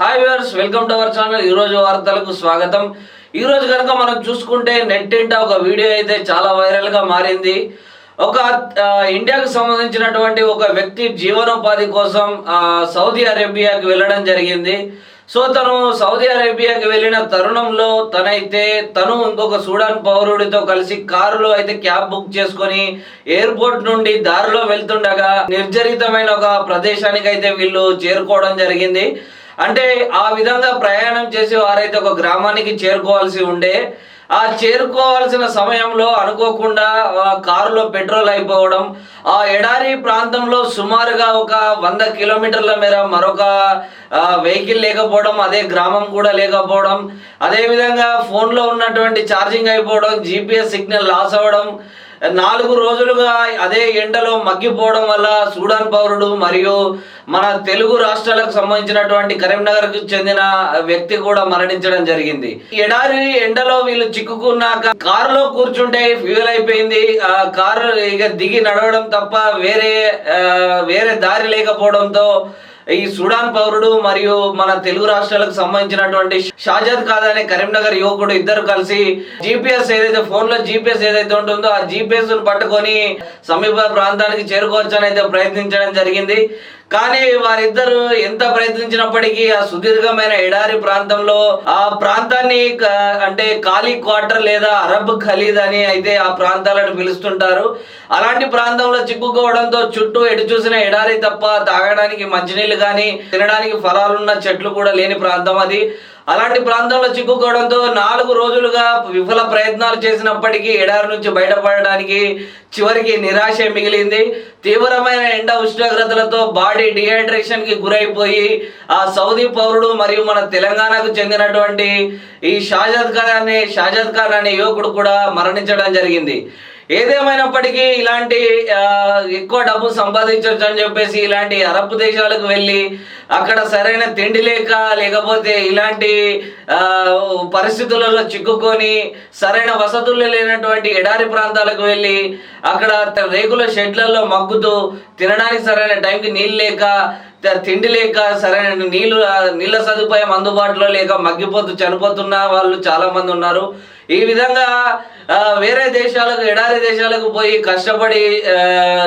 Hi viewers welcome to our channel ఈ రోజు వార్తలకు స్వాగతం. ఈరోజు కనుక మనం చూసుకుంటే నెట్టింట ఒక వీడియో అయితే చాలా వైరల్గా మారింది. ఒక ఇండియాకు సంబంధించినటువంటి ఒక వ్యక్తి జీవనోపాధి కోసం సౌదీ అరేబియాకి వెళ్ళడం జరిగింది. సో తను సౌదీ అరేబియాకి వెళ్ళిన తరుణంలో తనైతే తను ఇంకొక సూడాన్ పౌరుడితో కలిసి కారులో అయితే క్యాబ్ బుక్ చేసుకొని ఎయిర్పోర్ట్ నుండి దారిలో వెళ్తుండగా నిర్జరితమైన ఒక ప్రదేశానికి అయితే వీళ్ళు చేరుకోవడం జరిగింది. అంటే ఆ విధంగా ప్రయాణం చేసి వారైతే ఒక గ్రామానికి చేరుకోవాల్సి ఉండే ఆ చేరుకోవాల్సిన సమయంలో అనుకోకుండా కారులో పెట్రోల్ అయిపోవడం ఆ ఎడారి ప్రాంతంలో సుమారుగా ఒక వంద కిలోమీటర్ల మేర మరొక వెహికల్ లేకపోవడం అదే గ్రామం కూడా లేకపోవడం అదే విధంగా ఫోన్లో ఉన్నటువంటి ఛార్జింగ్ అయిపోవడం జీపీఎస్ సిగ్నల్ లాస్ అవ్వడం నాలుగు రోజులుగా అదే ఎండలో మగ్గిపోవడం వల్ల సూడాన్ పౌరుడు మరియు మన తెలుగు రాష్ట్రాలకు సంబంధించినటువంటి కరీంనగర్కు చెందిన వ్యక్తి కూడా మరణించడం జరిగింది. ఎడారి ఎండలో వీళ్ళు చిక్కుకున్నాక కారులో కూర్చుంటే ఫ్యూయల్ అయిపోయింది. ఆ కారు ఇక దిగి నడవడం తప్ప వేరే వేరే దారి లేకపోవడంతో ఈ సుడాన్ పౌరుడు మరియు మన తెలుగు రాష్ట్రాలకు సంబంధించినటువంటి షాజాద్ ఖాన్ అనే కరీంనగర్ యువకుడు ఇద్దరు కలిసి జీపీఎస్ ఏదైతే ఫోన్లో జీపీఎస్ ఏదైతే ఉంటుందో ఆ జీపీఎస్ పట్టుకొని సమీప ప్రాంతానికి చేరుకోవచ్చని అయితే ప్రయత్నించడం జరిగింది. కానీ వారిద్దరు ఎంత ప్రయత్నించినప్పటికీ ఆ సుదీర్ఘమైన ఎడారి ప్రాంతంలో ఆ ప్రాంతాన్ని అంటే ఖాళీ క్వార్టర్ లేదా అరబ్ ఖలీద్ అని అయితే ఆ ప్రాంతాలను పిలుస్తుంటారు. అలాంటి ప్రాంతంలో చిక్కుకోవడంతో చుట్టూ ఎటు చూసిన ఎడారి తప్ప తాగడానికి మంచినీళ్ళు కానీ తినడానికి ఫలాలున్న చెట్లు కూడా లేని ప్రాంతం అది. అలాంటి ప్రాంతంలో చిక్కుకోవడంతో నాలుగు రోజులుగా విఫల ప్రయత్నాలు చేసినప్పటికీ ఎడారి నుంచి బయటపడడానికి చివరికి నిరాశ మిగిలింది. తీవ్రమైన ఎండ ఉష్ణోగ్రతలతో బాడీ డిహైడ్రేషన్కి గురైపోయి ఆ సౌదీ పౌరుడు మరియు మన తెలంగాణకు చెందినటువంటి ఈ షాజద్ ఖాన్ అనే షాజద్ ఖాన్ అనే యువకుడు కూడా మరణించడం జరిగింది. ఏదేమైనప్పటికీ ఇలాంటి ఎక్కువ డబ్బు సంపాదించవచ్చు అని చెప్పేసి ఇలాంటి అరబ్ దేశాలకు వెళ్ళి అక్కడ సరైన తిండి లేక లేకపోతే ఇలాంటి పరిస్థితులలో చిక్కుకొని సరైన వసతులు లేనటువంటి ఎడారి ప్రాంతాలకు వెళ్ళి అక్కడ రేకుల షెడ్లలో మగ్గుతూ తినడానికి సరైన టైంకి నీళ్ళు లేక తిండి లేక సరైన నీళ్ళు నీళ్ళ సదుపాయం అందుబాటులో లేక మగ్గిపోతూ చనిపోతున్న వాళ్ళు చాలా మంది ఉన్నారు. ఈ విధంగా వేరే దేశాలకు ఎడారి దేశాలకు పోయి కష్టపడి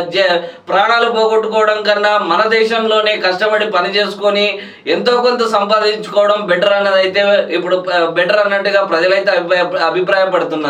జ- ప్రాణాలు పోగొట్టుకోవడం కన్నా మన దేశంలోనే కష్టపడి పని చేసుకొని ఎంతో కొంత సంపాదించుకోవడం బెటర్ అన్నది అయితే ఇప్పుడు బెటర్ అన్నట్టుగా ప్రజలైతే అభిప్రాయ అభిప్రాయపడుతున్నారు.